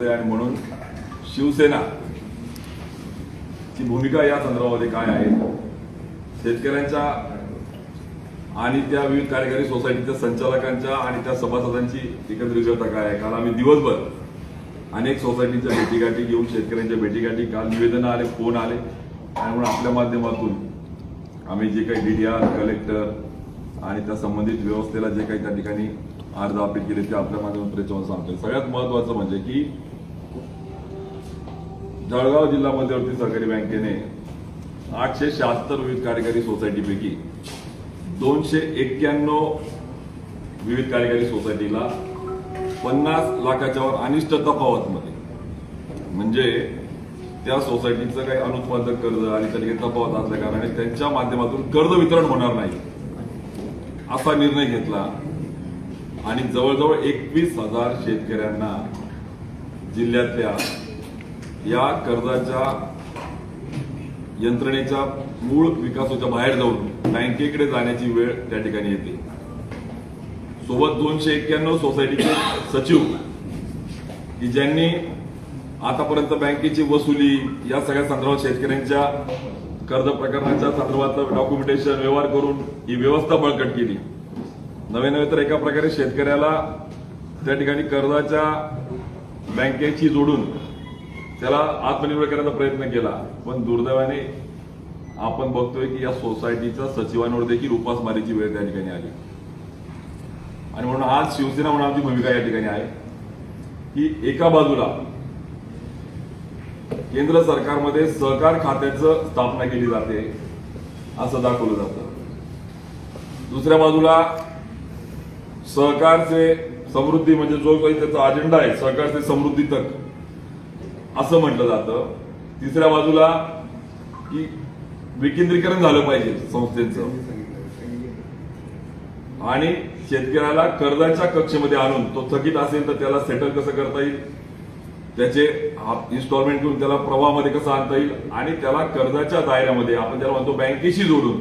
आणि म्हणून शिवसेना ची भूमिका या संदर्भामध्ये काय आहे? शेतकऱ्यांच्या आणि त्या विविध कार्यकारी सोसायटीच्या संचालकांच्या आणि त्या सभासदांची एकत्रितता काय आहे? काल आम्ही दिवसभर अनेक सोसायटीच्या भेटीगाठी घेऊन शेतकऱ्यांच्या भेटीगाठी काल निवेदन आले फोन आले. आणि म्हणून आपल्या माध्यमातून आम्ही जे काही डीडीआर कलेक्टर आणि त्या संबंधित व्यवस्थेला जे काही त्या ठिकाणी अर्ज अपील केले ते आपल्या माध्यमातून त्याच्यावर सांगतोय. सगळ्यात महत्वाचं म्हणजे की जळगाव जिल्हा मध्यवर्ती सहकारी बँकेने आठशे शहात्तर विविध कार्यकारी सोसायटीपैकी दोनशे एक्क्याण्णव विविध कार्यकारी सोसायटीला पन्नास लाखाच्या वर अनिष्ट तफावतमध्ये. म्हणजे त्या सोसायटीचं काही अनुत्पादक कर्ज आणि त्या तफावत असल्या कारणाने त्यांच्या माध्यमातून कर्ज वितरण होणार नाही. असा निर्णय घेतला आणि जवळजवळ एकवीस हजार शेतकऱ्यांना जिल्ह्यातल्या या कर्जाच्या यंत्रणेच्या मूळ विकासाच्या बाहेर जाऊन बँकेकडे जाण्याची वेळ त्या ठिकाणी येते. सोबत दोनशे एक्क्याण्णव सोसायटीचे सचिव की ज्यांनी आतापर्यंत बँकेची वसुली या सगळ्या संदर्भात शेतकऱ्यांच्या कर्ज प्रकरणाच्या संदर्भातलं डॉक्युमेंटेशन व्यवहार करून ही व्यवस्था बळकट केली. नवे नवे तर एका प्रकारे शेतकऱ्याला त्या ठिकाणी कर्जाच्या बँकेची जोडून त्याला आत्मनिर्भर करण्याचा प्रयत्न केला. पण दुर्दैवाने आपण बघतोय की या सोसायटीच्या सचिवांवर देखील उपासमारीची वेळ त्या ठिकाणी आली. आणि म्हणून आज शिवसेना म्हणून आमची भूमिका या ठिकाणी आहे की एका बाजूला केंद्र सरकारमध्ये सहकार खात्याचं स्थापना केली जाते असं दाखवलं जातं. दुसऱ्या बाजूला सहकारचे समृद्धी म्हणजे जो काही त्याचा अजेंडा आहे सहकारचे समृद्धी तक असं म्हटलं जातं. तिसऱ्या बाजूला की विकेंद्रीकरण झालं पाहिजे संस्थेचं. आणि शेतकऱ्याला कर्जाच्या कक्षेमध्ये आणून तो थकीत असेल तर त्याला सेटल कसं करता येईल? त्याचे इन्स्टॉलमेंट करून त्याला प्रवाहामध्ये कसं आणता येईल? आणि त्याला कर्जाच्या दायऱ्यामध्ये आपण त्याला म्हणतो बँकेशी जोडून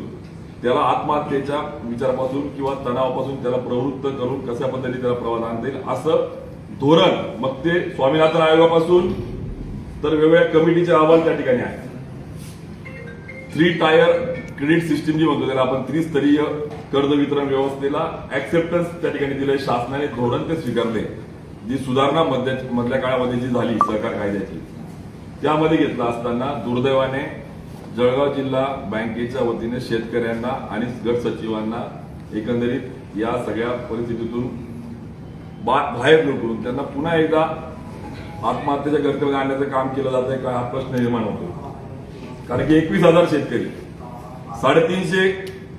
त्याला आत्महत्येच्या विचारापासून किंवा तणावापासून त्याला प्रवृत्त करून कशा पद्धतीने त्याला प्रवाहात आणता येईल? असं धोरण मग ते स्वामीनाथन आयोगापासून तर वेगवेगळ्या कमिटीचे अहवाल त्या ठिकाणी आहेत. थ्री टायर क्रेडिट सिस्टीम जी म्हणतो त्याला आपण त्रिस्तरीय कर्ज वितरण व्यवस्थेला ऍक्सेप्टन्स त्या ठिकाणी दिले शासनाने धोरण ते स्वीकारले. जी सुधारणा मधल्या काळामध्ये जी झाली सहकार कायद्याची त्यामध्ये घेतला असताना दुर्दैवाने जळगाव जिल्हा बँकेच्या वतीने शेतकऱ्यांना आणि गट सचिवांना एकंदरीत या सगळ्या परिस्थितीतून बा- बाहेर करून त्यांना पुन्हा एकदा आत्महत्येच्या गर्तेमध्ये आणण्याचं काम केलं जात आहे का हा प्रश्न निर्माण होतो कारण की एकवीस हजार शेतकरी साडेतीनशे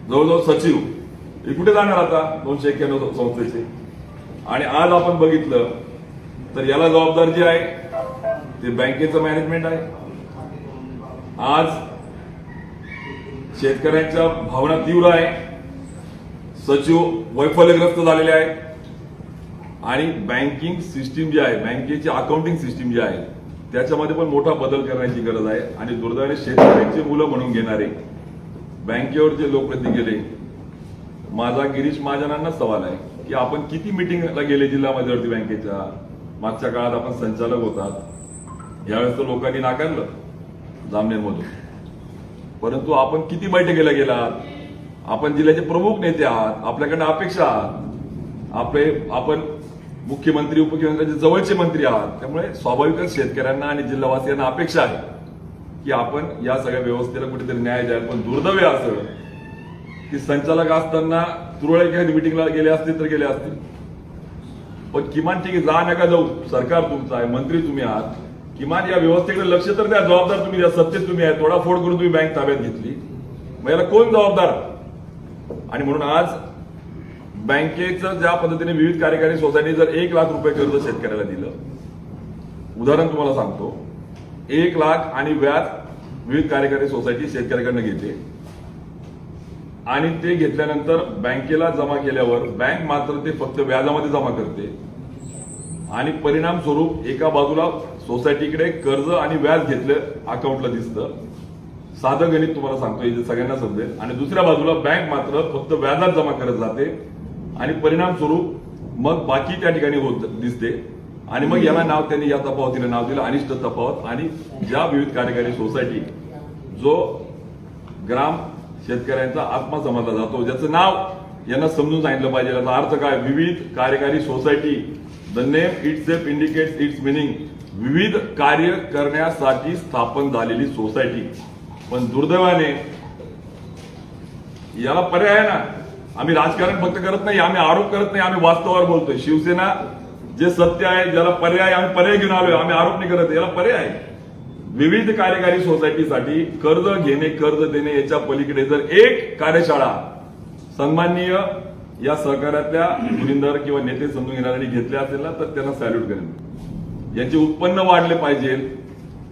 जवळजवळ सचिव हे कुठे जाणार आता? दोनशे एक्क्याण्णव संस्थेचे. आणि आज आपण बघितलं तर याला जबाबदार जे आहे ते बँकेचं मॅनेजमेंट आहे. आज शेतकऱ्यांच्या भावना तीव्र आहे. सचिव वैफल्यग्रस्त झालेले आहेत. आणि बँकिंग सिस्टीम जी आहे बँकेची अकाउंटिंग सिस्टीम जी आहे त्याच्यामध्ये पण मोठा बदल करण्याची गरज आहे. आणि दुर्दैवाने शेतकऱ्यांची मुलं म्हणून घेणारे बँकेवर जे लोकप्रतिनिधी गेले माझा गिरीश महाजनांना सवाल आहे की आपण किती मिटिंगला गेले जिल्हा मध्यवर्ती बँकेच्या? मागच्या काळात आपण संचालक होतात. यावेळेस तर लोकांनी नाकारलं जामनेरमधून. परंतु आपण किती बैठकीला गेलात? आपण जिल्ह्याचे प्रमुख नेते आहात आपल्याकडनं अपेक्षा आहात. आपले आपण मुख्यमंत्री उपमुख्यमंत्र्यांचे जवळचे मंत्री आहात. त्यामुळे स्वाभाविकच शेतकऱ्यांना आणि जिल्हावासियांना अपेक्षा आहे की आपण या सगळ्या व्यवस्थेला कुठेतरी न्याय द्याल. पण दुर्दैव असं की संचालक असताना तुरळक एखादी मिटिंगला गेले असतील तर गेले असतील. पण किमान ठीक आहे जा नका जाऊ. सरकार तुमचं आहे मंत्री तुम्ही आहात. किमान या व्यवस्थेकडे लक्ष तर द्या. जबाबदार तुम्ही द्या सत्तेत तुम्ही आहे. तोडाफोड करून तुम्ही बँक ताब्यात घेतली. मग याला कोण जबाबदार? आणि म्हणून आज बँकेचं ज्या पद्धतीने विविध कार्यकारी सोसायटी जर एक लाख रुपये कर्ज शेतकऱ्याला दिलं उदाहरण तुम्हाला सांगतो. एक लाख आणि व्याज विविध कार्यकारी सोसायटी शेतकऱ्याकडनं घेते. आणि ते घेतल्यानंतर बँकेला जमा केल्यावर बँक मात्र ते फक्त व्याजामध्ये जमा करते. आणि परिणाम स्वरूप एका बाजूला सोसायटीकडे कर्ज आणि व्याज घेतलं अकाउंटला दिसतं. साधं गणित तुम्हाला सांगतो सगळ्यांना समजेल. आणि दुसऱ्या बाजूला बँक मात्र फक्त व्याजात जमा करत जाते. आणि परिणाम स्वरूप मग बाकी त्या ठिकाणी होत दिसते. आणि मग याला नाव त्यांनी या तफावतीला नाव दिलं अनिष्ट तफावत. आणि ज्या विविध कार्यकारी सोसायटी जो ग्राम शेतकऱ्यांचा आत्मा समजला जातो ज्याचं नाव यांना समजून सांगितलं पाहिजे. याचा अर्थ काय? विविध कार्यकारी society the name itself indicates its meaning विविध कार्य करण्यासाठी स्थापन झालेली सोसायटी. पण दुर्दैवाने याला पर्याय आहे ना आम्ही राजकारण फक्त करत नाही आम्ही आरोप करत नाही आम्ही वास्तवावर बोलतोय. शिवसेना जे सत्य आहे ज्याला पर्याय आम्ही पर्याय घेऊन आलोय आम्ही आरोप नाही करत याला पर्याय आहे. विविध कार्यकारी सोसायटीसाठी कर्ज घेणे कर्ज देणे याच्या पलीकडे जर एक कार्यशाळा सन्माननीय या सहकार्यातल्या गुरिंदर किंवा नेते समजून घेणाऱ्यांनी घेतल्या असेल ना तर त्यांना सॅल्यूट करेन. यांचे उत्पन्न वाढले पाहिजे.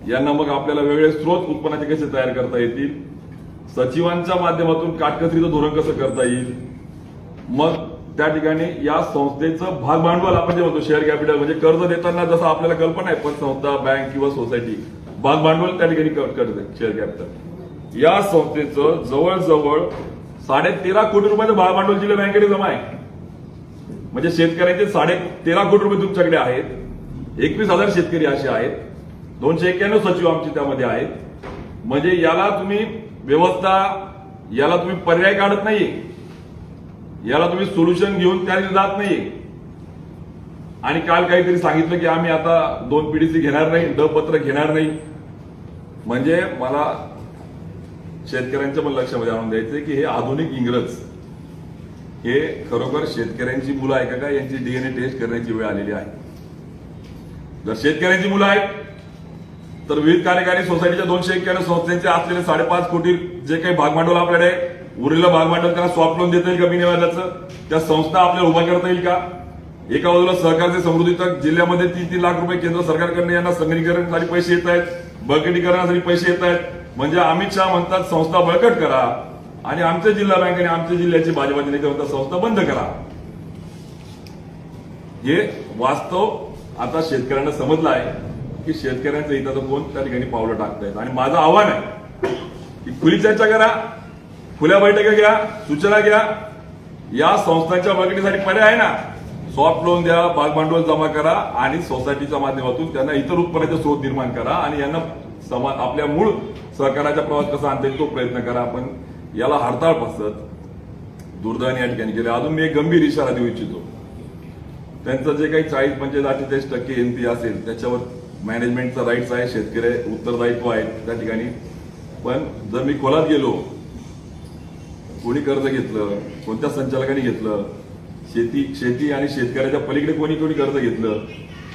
यांना मग आपल्याला वेगळे स्रोत उत्पन्नाचे कसे तयार करता येतील? सचिवांच्या माध्यमातून काटकसरीचं धोरण कसं करता येईल? मग त्या ठिकाणी या संस्थेचं भाग भांडवल आपण जे म्हणतो शेअर कॅपिटल म्हणजे कर्ज देताना जसं आपल्याला कल्पना आहे पण संस्था बँक किंवा सोसायटी भाग भांडवल त्या ठिकाणी करते शेअर कॅपिटल या संस्थेचं जवळजवळ साडे तेरा कोटी रुपयाचं भाग भांडवल जिल्हा बँकेने जमा आहे. म्हणजे शेतकऱ्यांचे साडे तेरा कोटी रुपये तुमच्याकडे आहेत. एकवीस हजार शेतकरी असे आहेत. दोनशे एक्क्याण्णव सचिव आमचे त्यामध्ये आहेत. म्हणजे याला तुम्ही व्यवस्था याला तुम्ही पर्याय काढत नाहीये. याला तुम्ही सोल्युशन घेऊन त्याने जात नाहीये. आणि काल काहीतरी सांगितलं की आम्ही आता दोन पीडीसी घेणार नाही ड पत्र घेणार नाही. म्हणजे मला शेतकऱ्यांच्या पण लक्षामध्ये म्हणजे आणून द्यायचं की हे आधुनिक इंग्रज. हे खरोखर शेतकऱ्यांची मुलं आहे का का यांची डीएनए टेस्ट करण्याची वेळ आलेली आहे. जर शेतकऱ्यांची मुलं आहेत तर विविध कार्यकारी सोसायटीच्या दोनशे एक्क्याण्णव संस्थांचे असलेले साडेपाच कोटी जे काही भागभांडवल आपल्याकडे आहे, उरलेलं भागभांडवल त्यांना सॉफ्ट लोन देता येईल का बिनव्याजाचं त्या संस्था आपल्याला उभा करता येईल का? एका बाजूला सहकारचे समृद्धी जिल्ह्यामध्ये तीन तीन लाख रुपये केंद्र सरकारकडनं यांना संगणीकरणासाठी पैसे येत आहेत बळकटीकरणासाठी पैसे येत आहेत. म्हणजे अमित शहा म्हणतात संस्था बळकट करा आणि आमच्या जिल्हा बँकेने आमच्या जिल्ह्याची भाजपाचे नेते म्हणतात संस्था बंद करा. हे वास्तव आता शेतकऱ्यांना समजलं आहे की शेतकऱ्यांचं हिताचं कोण त्या ठिकाणी पावलं टाकतायत. आणि माझं आव्हान आहे की खुली चर्चा करा खुल्या बैठका घ्या सूचना घ्या. या संस्थांच्या मागणीसाठी पर्याय आहे ना? सॉफ्ट लोन द्या भागभांडवल जमा करा आणि सोसायटीच्या माध्यमातून त्यांना इतर उत्पन्नाचे स्रोत निर्माण करा आणि यांना समा आपल्या मूळ सहकाराचा प्रवास कसा आणता येईल तो प्रयत्न करा. आपण याला हडताळ फसत दुर्दैवाने या ठिकाणी केले अजून मी एक गंभीर इशारा देऊ इच्छितो. त्यांचं जे काही चाळीस पंचेचाळीस अठ्ठेचाळीस टक्के एनपी असेल त्याच्यावर मॅनेजमेंटचा राईट्स आहे शेतकरी उत्तरदायित्व आहे त्या ठिकाणी. पण जर मी खोलात गेलो कोणी कर्ज घेतलं कोणत्या संचालकांनी घेतलं शेती शेती आणि शेतकऱ्याच्या पलीकडे कोणी कोणी कर्ज घेतलं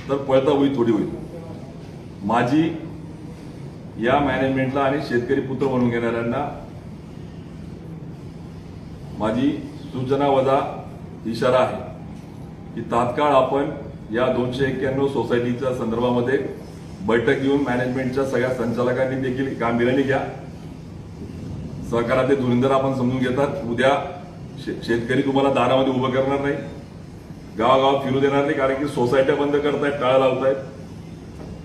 तर पळता होईल थोडी होईल. माझी या मॅनेजमेंटला आणि शेतकरी पुत्र म्हणून घेणाऱ्यांना माझी सूचना वजा इशारा आहे की तात्काळ आपण या दोनशे एक्क्याण्णव सोसायटीच्या संदर्भामध्ये बैठक घेऊन मॅनेजमेंटच्या सगळ्या संचालकांनी देखील गांभीर्याने घ्या. सहकाराचे धुरिंदर आपण समजून घेतात. उद्या शे- शेतकरी तुम्हाला दारामध्ये उभं करणार नाही. गावागावात फिरू देणार नाही कारण की सोसायट्या बंद करतायत टाळा लावतायत.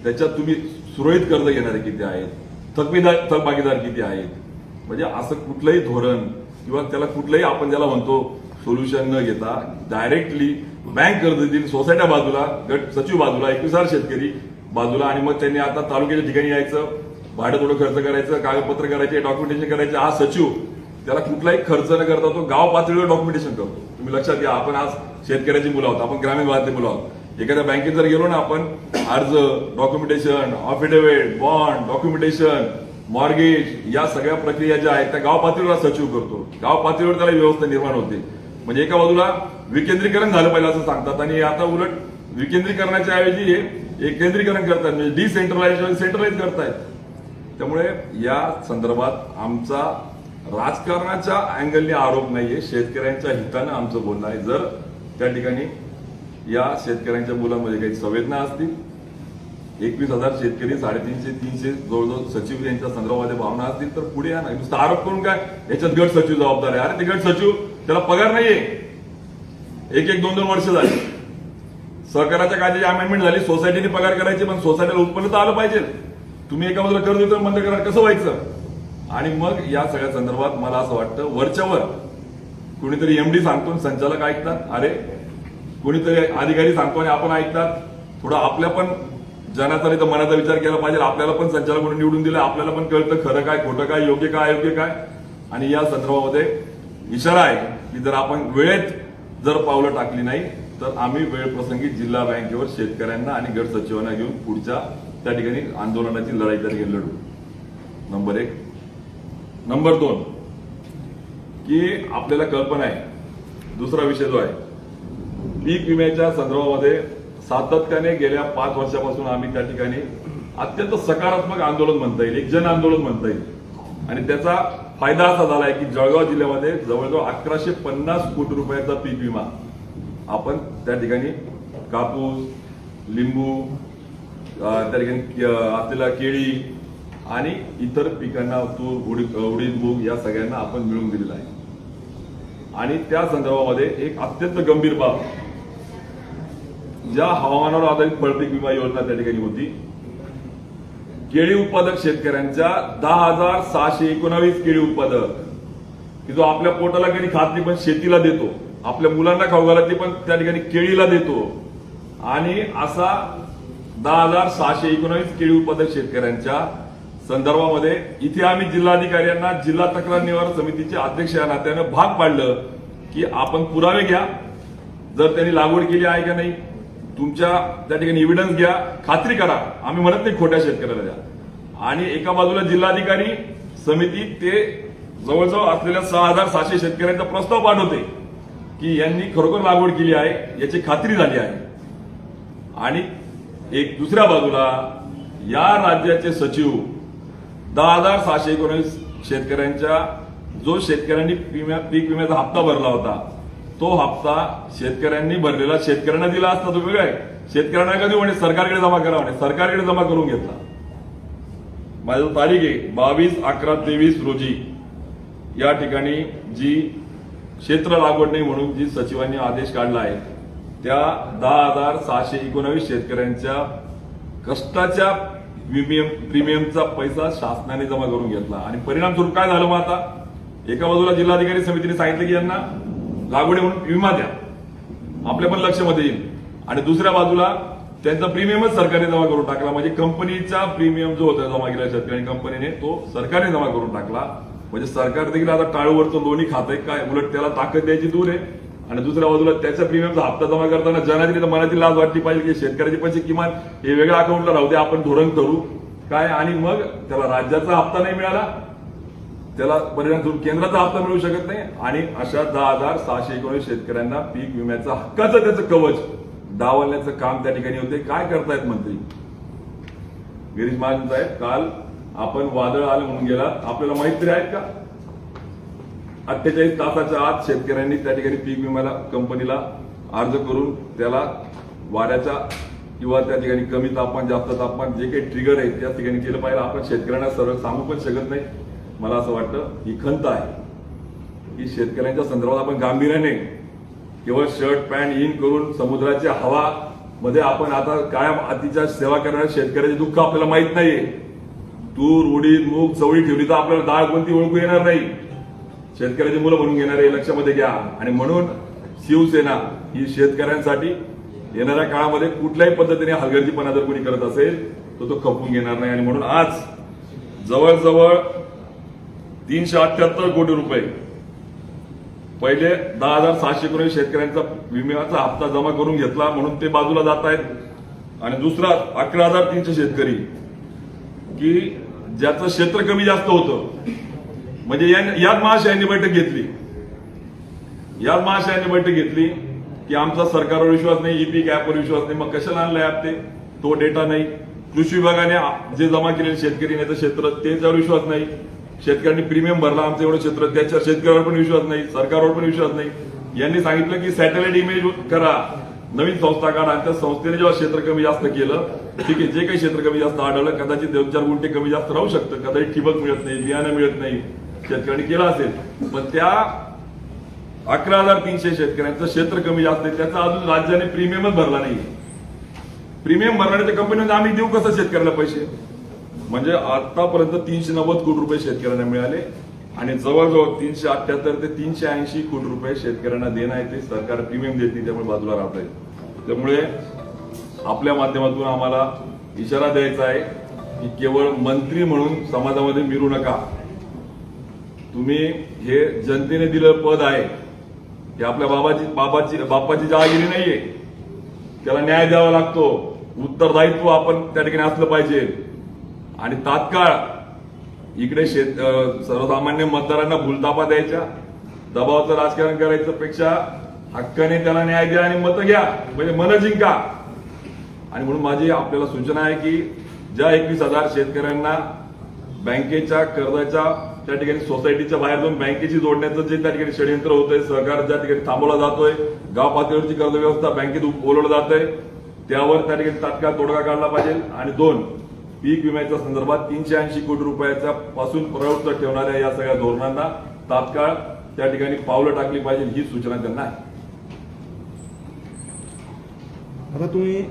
त्याच्यात तुम्ही सुरळीत कर्ज घेणारे किती आहेत? थकबीदार थकबागीदार किती आहेत? म्हणजे असं कुठलंही धोरण किंवा त्याला कुठलंही आपण ज्याला म्हणतो सोल्युशन न घेता डायरेक्टली बँक कर्ज देतील सोसायट्या बाजूला गट सचिव बाजूला एकवीस हजार शेतकरी बाजूला आणि मग त्यांनी आता तालुक्याच्या ठिकाणी यायचं. भाडं थोडं खर्च करायचं कागदपत्र करायचे डॉक्युमेंटेशन करायचे. हा सचिव त्याला कुठलाही खर्च न करता तो गाव पातळीवर डॉक्युमेंटेशन करतो. तुम्ही लक्षात घ्या आपण आज शेतकऱ्याची मुलं आहोत आपण ग्रामीण भागातले मुलं आहोत. एखाद्या बँकेत जर गेलो ना आपण अर्ज documentation affidavit bond documentation mortgage या सगळ्या प्रक्रिया ज्या आहेत त्या गाव पातळीवर सचिव करतो. गाव पातळीवर त्याला व्यवस्था निर्माण होते. म्हणजे एका बाजूला विकेंद्रीकरण झालं पाहिजे असं सांगतात आणि आता उलट विकेंद्रीकरणाच्या ऐवजी हे एकेंद्रीकरण करतात. म्हणजे डिसेंट्रलाइज सेंट्रलाइज करतायत. त्यामुळे या संदर्भात आमचा राजकारणाच्या अँगलने आरोप नाहीये. शेतकऱ्यांच्या हितानं आमचं बोलणं आहे. जर त्या ठिकाणी या शेतकऱ्यांच्या मुलांमध्ये काही संवेदना असतील एकवीस हजार शेतकरी साडेतीनशे तीनशे जवळजवळ सचिव यांच्या संदर्भामध्ये भावना असतील तर पुढे या ना. नुसतं आरोप करून काय? याच्यात गट सचिव जबाबदार आहे. अरे ते गट सचिव त्याला पगार नाहीये. एक एक दोन दोन वर्ष झाली. सहकाराच्या कायद्याची अमेंडमेंट झाली. सोसायटीने पगार करायची पण सोसायटीला उत्पन्न तर आलं पाहिजे. तुम्ही एका बाजूला कर्ज वितरण बंद करा कसं व्हायचं? आणि मग या सगळ्या संदर्भात मला असं वाटतं वरच्यावर कुणीतरी एमडी सांगतो संचालक ऐकतात. अरे कुणीतरी अधिकारी सांगतो आणि आपण ऐकतात. थोडं आपल्या पण जनाचा नाही तर मनाचा विचार केला पाहिजे. आपल्याला पण संचालक म्हणून निवडून दिलं. आपल्याला पण कळतं खरं काय खोटं काय योग्य काय अयोग्य काय. आणि या संदर्भामध्ये इशारा आहे की जर आपण वेळेत जर पावलं टाकली नाही तर आम्ही वेळ प्रसंगी जिल्हा बँकेवर शेतकऱ्यांना आणि गट सचिवांना घेऊन पुढच्या त्या ठिकाणी आंदोलनाची लढाई त्या ठिकाणी लढू. नंबर एक. नंबर दोन. की आपल्याला कल्पना आहे. दुसरा विषय जो आहे. पीक विम्याच्या संदर्भामध्ये सातत्याने गेल्या पाच वर्षापासून आम्ही त्या ठिकाणी अत्यंत सकारात्मक आंदोलन म्हणता येईल एक जन आंदोलन म्हणता येईल. आणि त्याचा फायदा असा झाला आहे की जळगाव जिल्ह्यामध्ये जवळजवळ अकराशे पन्नास कोटी रुपयाचा पीक विमा आपण त्या ठिकाणी कापूस लिंबू त्या ठिकाणी आपल्याला असलेल्या केळी आणि इतर पिकांना तूर उडीद उडीद मूग या सगळ्यांना आपण मिळवून दिलेला आहे. आणि त्या संदर्भामध्ये एक अत्यंत गंभीर बाब ज्या हवामानावर आधारित फळपीक विमा योजना त्या ठिकाणी होती. केळी उत्पादक शेतकऱ्यांच्या दहा हजार सहाशे एकोणावीस केळी उत्पादक की जो आपल्या पोटाला कधी खात नाही पण शेतीला देतो. आपल्या मुलांना खाऊ घालत नाही पण त्या ठिकाणी केळीला देतो. आणि असा दहा हजार सहाशे एकोणावीस केळी उत्पादक शेतकऱ्यांच्या संदर्भामध्ये इथे आम्ही जिल्हाधिकाऱ्यांना जिल्हा तक्रार निवारण समितीचे अध्यक्ष या नात्यानं भाग पाडलं की आपण पुरावे घ्या. जर त्यांनी लागवड केली आहे का नाही तुमच्या त्या ठिकाणी एव्हिडन्स घ्या. खात्री करा. आम्ही म्हणत नाही खोट्या शेतकऱ्याला द्या. आणि एका बाजूला जिल्हाधिकारी समिती ते जवळजवळ असलेल्या सहा हजार सहाशे शेतकऱ्यांचा प्रस्ताव पाठवते की यांनी खरोखर लागवड केली आहे याची खात्री झाली आहे. आणि एक दुसऱ्या बाजूला या राज्याचे सचिव दहा हजार सहाशे एकोणीस शेतकऱ्यांच्या जो शेतकऱ्यांनी पीक विम्याचा हप्ता भरला होता तो हप्ता शेतकऱ्यांनी भरलेला शेतकऱ्यांना दिला असता तो वेगळा आहे. शेतकऱ्यांना कधी म्हणे सरकारकडे जमा करा म्हणे. सरकारकडे जमा करून घेतला. माझी तारीख आहे बावीस अकरा तेवीस रोजी. या ठिकाणी जी क्षेत्र लागवड नाही म्हणून जी सचिवांनी आदेश काढला आहे त्या दहा हजार सहाशे एकोणावीस शेतकऱ्यांच्या कष्टाच्या प्रीमियम प्रीमियमचा पैसा शासनाने जमा करून घेतला. आणि परिणाम स्वरूप काय झालं मग आता? एका बाजूला जिल्हाधिकारी समितीने सांगितलं की यांना लागवडी म्हणून विमा द्या. आपल्या पण लक्षामध्ये येईल. आणि दुसऱ्या बाजूला त्यांचा प्रीमियमच सरकारने जमा करून टाकला. म्हणजे कंपनीचा प्रीमियम जो होता जमा केला शेतकऱ्यांनी कंपनीने तो सरकारने जमा करून टाकला. म्हणजे सरकार देखील आता टाळूवरचं दोन्ही खात आहे काय उलट त्याला ताकद द्यायची दूर आहे. आणि दुसऱ्या बाजूला त्याच्या प्रीमियमचा हप्ता जमा करताना जनाची तर मनाची लाज वाटली पाहिजे की शेतकऱ्याचे पैसे किमान हे वेगळ्या अकाउंटला राहू दे आपण धोरण करू. काय? आणि मग त्याला राज्याचा हप्ता नाही मिळाला. त्याला परिणाम स्वरूप केंद्राचा हप्ता मिळू शकत नाही. आणि अशा दहा हजार सहाशे एकोणीस शेतकऱ्यांना पीक विम्याचा हक्काचं त्याचं कवच डावलण्याचं काम त्या ठिकाणी होते. काय करतायत मंत्री? गिरीश महाजन साहेब काल आपण वादळ आलं म्हणून गेला आपल्याला माहीत तरी आहेत का? अठ्ठेचाळीस तासाच्या आत शेतकऱ्यांनी त्या ठिकाणी पीक विम्याला कंपनीला अर्ज करून त्याला वाऱ्याच्या किंवा त्या ठिकाणी कमी तापमान जास्त तापमान जे काही ट्रिगर आहे त्या ठिकाणी केलं पाहिजे आपण शेतकऱ्यांना सरळ सांगू पण शकत नाही. मला असं वाटतं ही खंत आहे की शेतकऱ्यांच्या संदर्भात आपण गांभीर्याने केवळ शर्ट पॅन्ट इन करून समुद्राच्या हवा मध्ये आपण आता कायम अतिच्या सेवा करणाऱ्या शेतकऱ्याचे दुःख आपल्याला माहीत नाहीये. तूर उडीद मूग चवळी ठेवली तर आपल्याला डाळ कोणती ओळखू येणार नाही. शेतकऱ्याची मुलं म्हणून घेणारे लक्षामध्ये घ्या. आणि म्हणून शिवसेना ही शेतकऱ्यांसाठी येणाऱ्या काळामध्ये कुठल्याही पद्धतीने हलगर्जीपणा जर कोणी करत असेल तर तो खपवून घेणार नाही. आणि म्हणून आज जवळजवळ तीनशे अठ्याहत्तर कोटी रुपये पहिले दहा हजार सहाशे करोड शेतकऱ्यांचा विम्याचा हप्ता जमा करून घेतला म्हणून ते बाजूला जात आहेत. आणि दुसरा अकरा हजार तीनशे शेतकरी की ज्याचं क्षेत्र कमी जास्त होतं म्हणजे याच महाशयांनी बैठक घेतली. याच महाशयांनी बैठक घेतली की आमचा सरकारवर विश्वास नाही ईपीक ऍपवर विश्वास नाही. मग कशाला आणलं ऍप ते? तो डेटा नाही. कृषी विभागाने जे जमा केलेले शेतकरी नेतं क्षेत्र त्याच्यावर विश्वास नाही. शेतकऱ्यांनी प्रीमियम भरला आमचं एवढं क्षेत्र त्याच्या शेतकऱ्यावर पण विश्वास नाही सरकारवर पण विश्वास नाही. यांनी सांगितलं की सॅटेलाइट इमेज करा. नवीन संस्था काढा. आणि त्या संस्थेने जेव्हा क्षेत्र कमी जास्त केलं ठीक आहे जे काही क्षेत्र कमी जास्त आढळलं कदाचित दोन चार गुंठे कमी जास्त राहू शकतं. कदाचित ठिबक मिळत नाही बियाणं मिळत नाही. शेतकऱ्यांनी केला असेल. पण त्या अकरा हजार तीनशे शेतकऱ्यांचं क्षेत्र कमी जास्त आहे. त्याचा अजून राज्याने प्रीमियमच भरला नाही प्रीमियम भरणाऱ्या कंपनीमध्ये आम्ही देऊ कसं शेतकऱ्याला पैसे? म्हणजे आतापर्यंत तीनशे नव्वद कोटी रुपये शेतकऱ्यांना मिळाले आणि जवळजवळ तीनशे अठ्याहत्तर ते तीनशे ऐंशी कोटी रुपये शेतकऱ्यांना देणं आहे ते सरकार प्रीमियम देत नाही त्यामुळे बाजूला राहत आहे त्यामुळे आपल्या माध्यमातून आम्हाला इशारा द्यायचा आहे की केवळ मंत्री म्हणून समाजामध्ये मिरू नका. तुम्ही हे जनतेने दिलं पद आहे. हे आपल्या बाबाची बाबाची बापाची जहागिरी नाहीये. त्याला न्याय द्यावा लागतो. उत्तरदायित्व आपण त्या ठिकाणी असलं पाहिजे. आणि तात्काळ इकडे शेत सर्वसामान्य मतदारांना भूलतापा द्यायच्या. दबावाचं राजकारण करायचं पेक्षा हक्काने त्याला न्याय द्या आणि मतं घ्या. म्हणजे मन जिंका. आणि म्हणून माझी आपल्याला सूचना आहे की ज्या एकवीस हजार शेतकऱ्यांना बँकेच्या कर्जाच्या त्या ठिकाणी सोसायटीच्या बाहेर जाऊन बँकेची जोडण्याचं जे त्या ठिकाणी षडयंत्र होतंय सहकार ज्या ठिकाणी थांबवला जातोय गाव पातळीवरची कर्ज व्यवस्था बँकेत बोलवलं जात आहे त्यावर त्या ठिकाणी तात्काळ तोडगा काढला पाहिजे. आणि दोन पीक विम्याच्या संदर्भात तीनशे ऐंशी कोटी रुपयाच्या पासून प्रवृत्त ठेवणाऱ्या या सगळ्या धोरणांना तात्काळ त्या ठिकाणी पावलं टाकली पाहिजे ही सूचना त्यांना आहे. आता तुम्ही